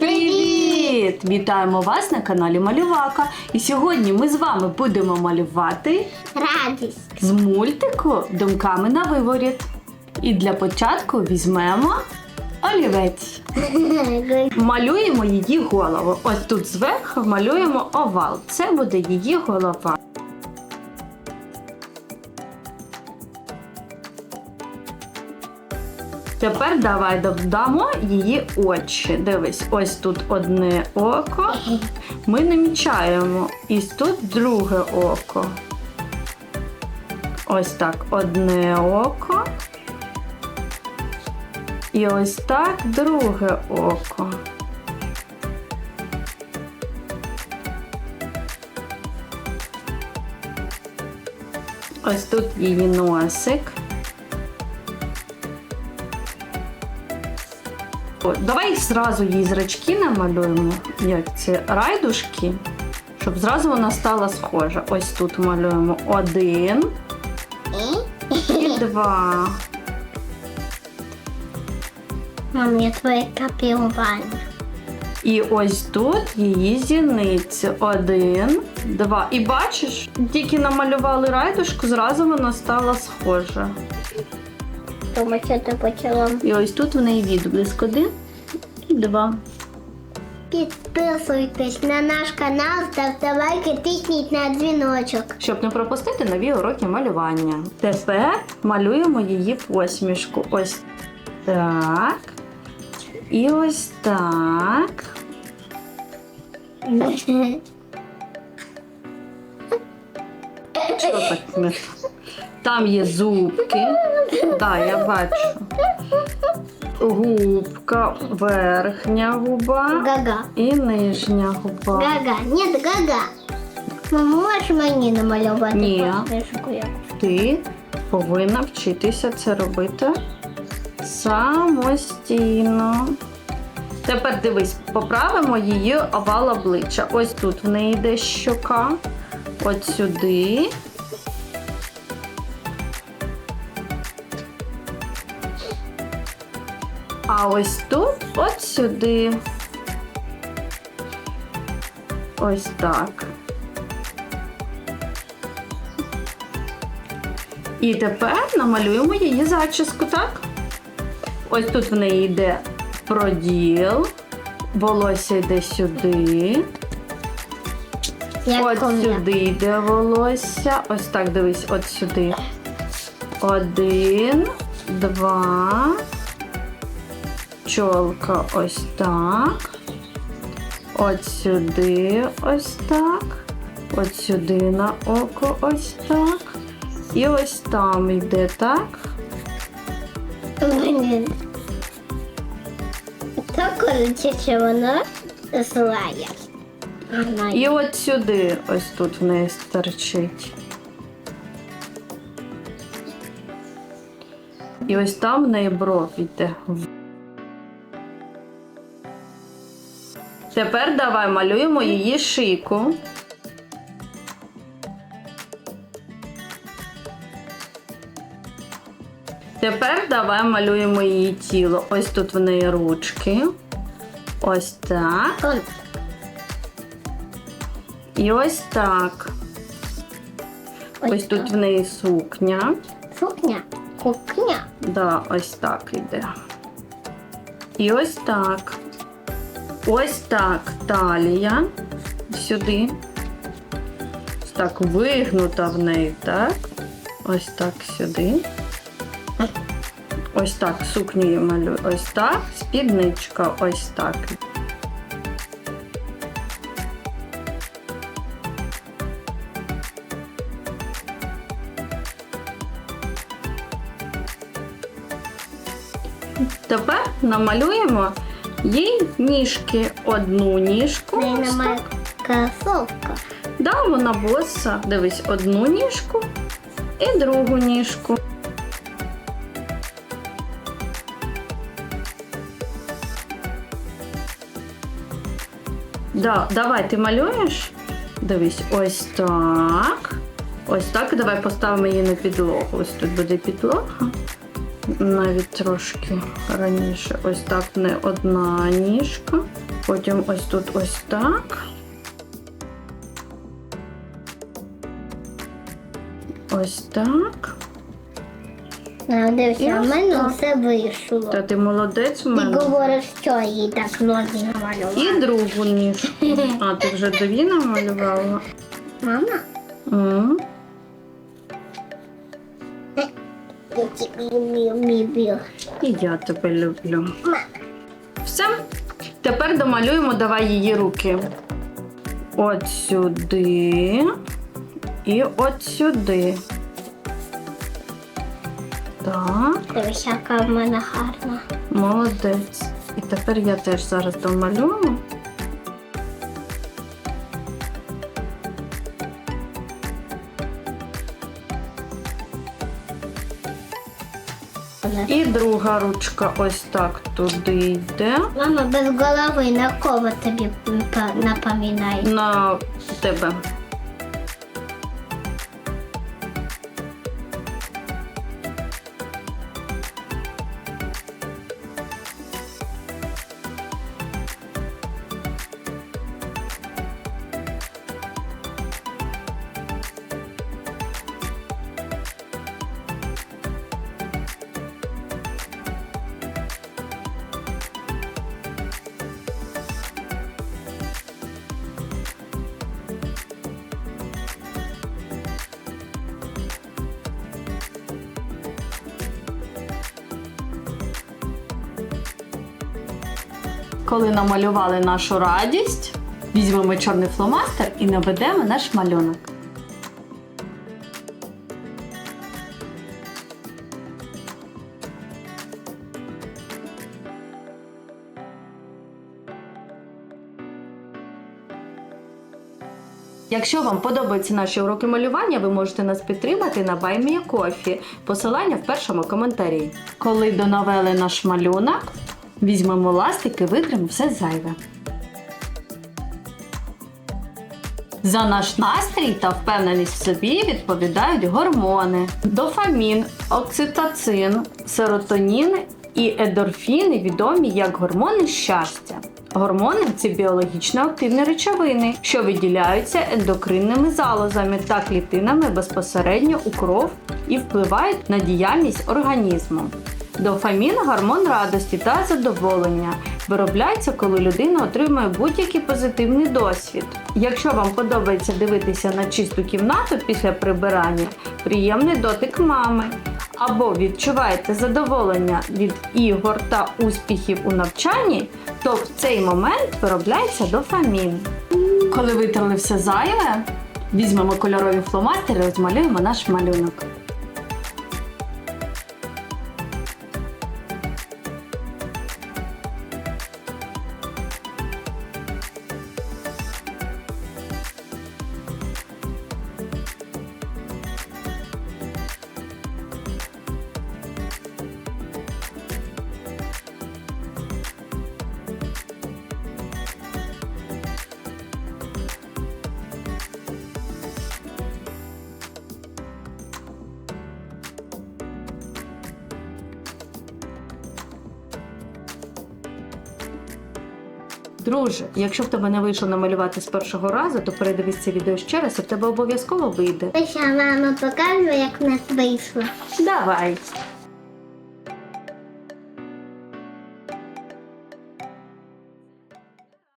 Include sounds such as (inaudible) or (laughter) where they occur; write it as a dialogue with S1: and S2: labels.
S1: Привіт! Вітаємо вас на каналі Малювака. І сьогодні ми з вами будемо малювати
S2: Радість.
S1: з мультику Думками на виворіт. І для початку візьмемо олівець. (laughs) Малюємо її голову. Ось тут зверху малюємо овал. Це буде її голова. Тепер давай додамо її очі. Дивись, ось тут одне око. Ми намічаємо. І тут друге око. Ось так, одне око. І ось так друге око. Ось тут її носик. Давай зразу їй зрачки намалюємо, як це райдушки, щоб зразу вона стала схожа. Ось тут малюємо один і два.
S2: Мам, я твоє копіювання.
S1: І ось тут її зіниці. Один, два. І бачиш, тільки намалювали райдушку, зразу вона стала схожа.
S2: Тому що ти почала.
S1: І ось тут в неї відблиск один і два.
S2: Підписуйтесь на наш канал, ставте лайки, тисніть на дзвіночок.
S1: Щоб не пропустити нові уроки малювання. Тепер малюємо її посмішку. Ось так. І ось так. (laughs) Що так смішно? Там є зубки. Так, я бачу. Губка, верхня губа
S2: Гага.
S1: і нижня губа.
S2: Гага. Ні, гага. Мам, можеш мені намалювати
S1: Ні. Ти повинна вчитися це робити самостійно. Тепер дивись, поправимо її овал обличчя. Ось тут в неї йде щока. От сюди. А ось тут, от сюди. Ось так. І тепер намалюємо її зачіску, так? Ось тут в неї йде проділ, волосся йде сюди.
S2: Як
S1: От
S2: ком'я.
S1: сюди йде волосся. Ось так дивись, от сюди. Один, два. Чолка ось так. От сюди ось так. От сюди на око ось так. І ось там йде так.
S2: Так, що вона. Вона
S1: І от сюди ось тут в неї стерчить. І ось там в неї бров йде. Тепер давай малюємо її шийку. Тепер давай малюємо її тіло. Ось тут в неї ручки. Ось так. І ось так. Ось тут в неї сукня.
S2: Сукня. Кухня.
S1: Да, ось так іде. І ось так. Ось так талія. Сюди. Ось так вигнута в неї, так? Ось так сюди. Ось так сукню малюю. Ось так. Спідничка ось так. Тепер намалюємо їй ніжки. Одну ніжку.
S2: Це моя кросовка.
S1: Да, вона боса. Дивись, одну ніжку і другу ніжку. Да, давай, ти малюєш? Дивись, ось так. Ось так. Давай поставимо її на підлогу. Ось тут буде підлога. Навіть трошки раніше. Ось так не одна ніжка. Потім ось тут ось так. Ось так.
S2: Дивися,
S1: І
S2: в мене
S1: так.
S2: все вийшло.
S1: Та ти молодець в
S2: Ти
S1: мене.
S2: говориш, що їй так ноги намалювати.
S1: І другу ніжку. (laughs) А, ти вже дві намалювала?
S2: Мама?
S1: М.
S2: Я люблю.
S1: І я тебе люблю. Все. Тепер домалюємо давай її руки. От сюди. І от сюди. Так,
S2: Дивися, яка в мене гарна.
S1: молодець. І тепер я теж зараз домалюю. І друга ручка ось так туди йде.
S2: Мама без голови на кого тобі напоминає?
S1: на тебе. Коли намалювали нашу радість, візьмемо чорний фломастер і наведемо наш малюнок. Якщо вам подобаються наші уроки малювання, ви можете нас підтримати на BuyMeACoffee. Посилання в першому коментарі. Коли донавели наш малюнок, візьмемо ластик і витримо все зайве. За наш настрій та впевненість в собі відповідають гормони: дофамін, окситоцин, серотонін і ендорфіни відомі як гормони щастя. Гормони це біологічно активні речовини, що виділяються ендокринними залозами та клітинами безпосередньо у кров і впливають на діяльність організму. Дофамін гормон радості та задоволення. Виробляється, коли людина отримує будь-який позитивний досвід. Якщо вам подобається дивитися на чисту кімнату після прибирання, приємний дотик мами. Або відчуваєте задоволення від ігор та успіхів у навчанні, то в цей момент виробляється дофамін. Коли витерли все зайве, візьмемо кольорові фломастери і розмалюємо наш малюнок. Друже, якщо в тебе не вийшло намалювати з першого разу, то передивись це відео ще раз, і в тебе обов'язково вийде.
S2: Ось, мама, покажу, як в нас вийшло.
S1: Давай.